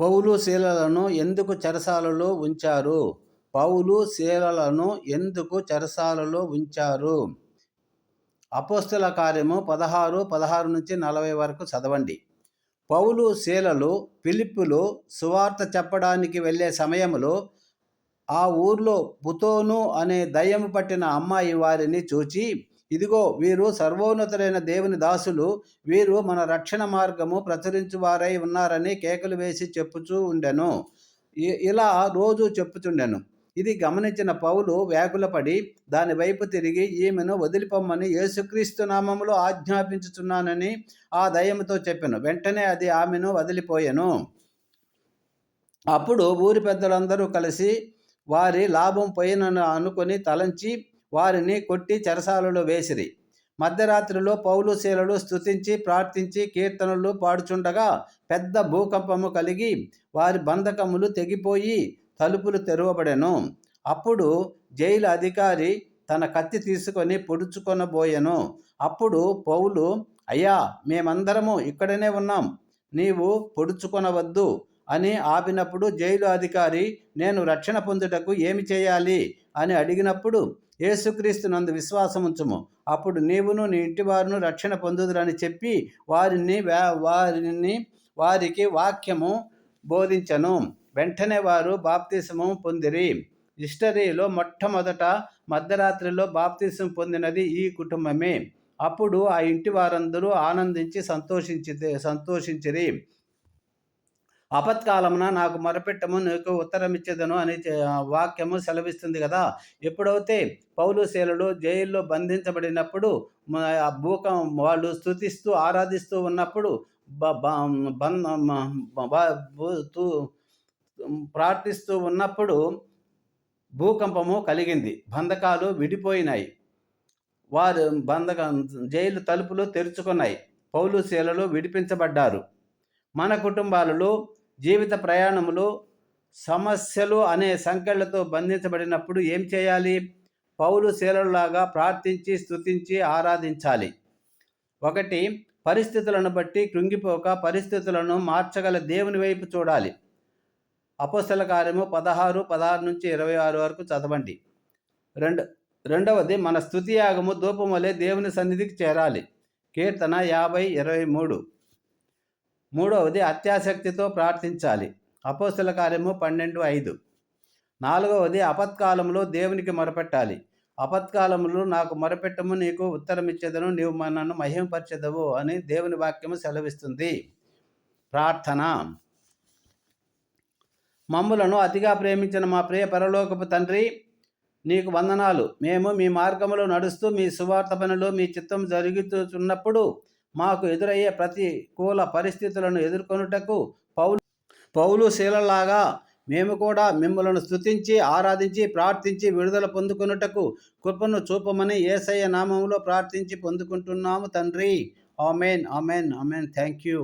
పౌలు శీలలను ఎందుకు చెరసాలలో ఉంచారు? పౌలు శీలలను ఎందుకు చెరసాలలో ఉంచారు? అపోస్తుల కార్యము పదహారు పదహారు నుంచి నలభై వరకు చదవండి. పౌలు శీలలు పిలిప్పులు సువార్త చెప్పడానికి వెళ్ళే సమయంలో ఆ ఊర్లో పుతోను అనే దయ్యము పట్టిన అమ్మాయి వారిని చూచి ఇదిగో వీరు సర్వోన్నతులైన దేవుని దాసులు వీరు మన రక్షణ మార్గము ప్రచురించువారై ఉన్నారని కేకలు వేసి చెప్పుచూ ఉండెను. ఇలా రోజు చెప్పుచుండెను. ఇది గమనించిన పౌలు వ్యాకులపడి దాని వైపు తిరిగి ఈమెను వదిలిపొమ్మని యేసుక్రీస్తు నామములో ఆజ్ఞాపించుచున్నానని ఆ దయ్యముతో చెప్పాను. వెంటనే అది ఆమెను వదిలిపోయాను. అప్పుడు ఊరి పెద్దలందరూ కలిసి వారి లాభం పోయినని అనుకొని తలంచి వారిని కొట్టి చెరసాలలో వేసిరి. మధ్యరాత్రిలో పౌలు శీలలు స్తుతించి ప్రార్థించి కీర్తనలు పాడుచుండగా పెద్ద భూకంపము కలిగి వారి బంధకములు తెగిపోయి తలుపులు తెరవబడెను. అప్పుడు జైలు అధికారి తన కత్తి తీసుకొని పొడుచుకొనబోయెను. అప్పుడు పౌలు అయ్యా మేమందరము ఇక్కడనే ఉన్నాం. నీవు పొడుచుకొనవద్దు అని ఆపినప్పుడు జైలు అధికారి నేను రక్షణ పొందుటకు ఏమి చేయాలి? అని అడిగినప్పుడు యేసుక్రీస్తు నందు విశ్వాసముంచము అప్పుడు నీవును నీ ఇంటి వారును రక్షణ పొందుదురని చెప్పి వారిని వారిని వారికి వాక్యము బోధించను. వెంటనే వారు బాప్తిసము పొందిరి. హిస్టరీలో మొట్టమొదట మధ్యరాత్రిలో బాప్తిసం పొందినది ఈ కుటుంబమే. అప్పుడు ఆ ఇంటి వారందరూ ఆనందించి సంతోషించి సంతోషించిరి. అపత్కాలమున నాకు మొరపెట్టము నీకు ఉత్తరం ఇచ్చేదను అని వాక్యము సెలవిస్తుంది కదా. ఎప్పుడైతే పౌలు శీలలు జైల్లో బంధించబడినప్పుడు ఆ భూకం వాళ్ళు స్థుతిస్తూ ఆరాధిస్తూ ఉన్నప్పుడు ప్రార్థిస్తూ ఉన్నప్పుడు భూకంపము కలిగింది. బంధకాలు విడిపోయినాయి. వారు బంధక జైలు తలుపులు తెరుచుకున్నాయి. పౌలు శీలలు విడిపించబడ్డారు. మన కుటుంబాలలో జీవిత ప్రయాణములు సమస్యలు అనే సంఖ్యలతో బంధించబడినప్పుడు ఏం చేయాలి? పౌలు శీలలాగా ప్రార్థించి స్థుతించి ఆరాధించాలి. ఒకటి పరిస్థితులను బట్టి కృంగిపోక పరిస్థితులను మార్చగల దేవుని వైపు చూడాలి. అపోస్తల కార్యము పదహారు పదహారు నుంచి ఇరవై ఆరు వరకు చదవండి. రెండు రెండవది మన స్థుతియాగము ధూపం వలె దేవుని సన్నిధికి చేరాలి. కీర్తన యాభై ఇరవై మూడు. మూడవది అత్యాసక్తితో ప్రార్థించాలి. అపోస్తుల కార్యము పన్నెండు ఐదు. నాలుగవది అపత్కాలంలో దేవునికి మొరపెట్టాలి. అపత్కాలములు నాకు మొరపెట్టము నీకు ఉత్తరం ఇచ్చేదను నీవు నన్ను మహిమపరచెదవు అని దేవుని వాక్యము సెలవిస్తుంది. ప్రార్థన. మమ్ములను అతిగా ప్రేమించిన మా ప్రియ పరలోకపు తండ్రి నీకు వందనాలు. మేము మీ మార్గములో నడుస్తూ మీ సువార్త పనులు మీ చిత్తం జరుగుతున్నప్పుడు మాకు ఎదురయ్యే ప్రతికూల పరిస్థితులను ఎదుర్కొనుటకు పౌలు పౌలు శీలలాగా మేము కూడా మిమ్మలను స్తుతించి ఆరాధించి ప్రార్థించి విడుదల పొందుకొనుటకు కృపను చూపమని ఏసయ్య నామంలో ప్రార్థించి పొందుకుంటున్నాము తండ్రి. Amen amen amen. Thank you